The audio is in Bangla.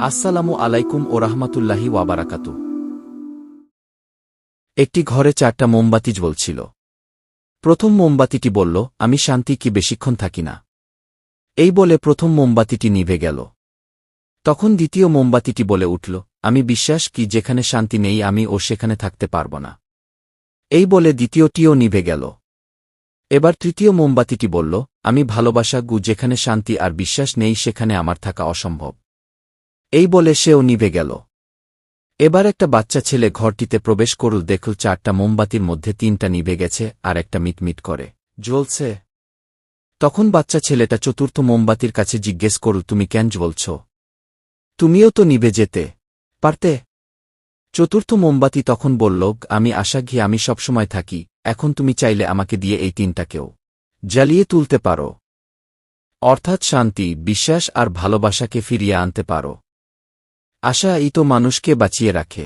আসসালামু আলাইকুম ও রহমাতুল্লাহি ওয়াবারাকাতু একটি ঘরে চারটা মোমবাতি জ্বলছিল। প্রথম মোমবাতিটি বলল, আমি শান্তি কি বেশিক্ষণ থাকি না? এই বলে প্রথম মোমবাতিটি নিভে গেল। তখন দ্বিতীয় মোমবাতিটি বলে উঠল, আমি বিশ্বাস কি যেখানে শান্তি নেই আমি ও সেখানে থাকতে পারব না? এই বলে দ্বিতীয়টিও নিভে গেল। এবার তৃতীয় মোমবাতিটি বলল, আমি ভালোবাসা গু যেখানে শান্তি আর বিশ্বাস নেই সেখানে আমার থাকা অসম্ভব। এই বলে সেও নিভে গেল। এবার একটা বাচ্চা ছেলে ঘরটিতে প্রবেশ করল, দেখল চারটা মোমবাতির মধ্যে তিনটা নিভে গেছে আর একটা মিটমিট করে। জ্বলছে। তখন বাচ্চা ছেলেটা চতুর্থ মোমবাতির কাছে জিজ্ঞেস করল, তুমি কেন জ্বলছ? তুমিও তো নিভে যেতে পারতে? চতুর্থ মোমবাতি তখন বলল, আমি আশা ঘি, আমি সবসময় থাকি। এখন তুমি চাইলে আমাকে দিয়ে এই তিনটাকেও জ্বালিয়ে তুলতে পারো। অর্থাৎ শান্তি, বিশ্বাস আর ভালোবাসাকে ফিরিয়ে আনতে পারো। আশা ই তো মানুষকে বাঁচিয়ে রাখে।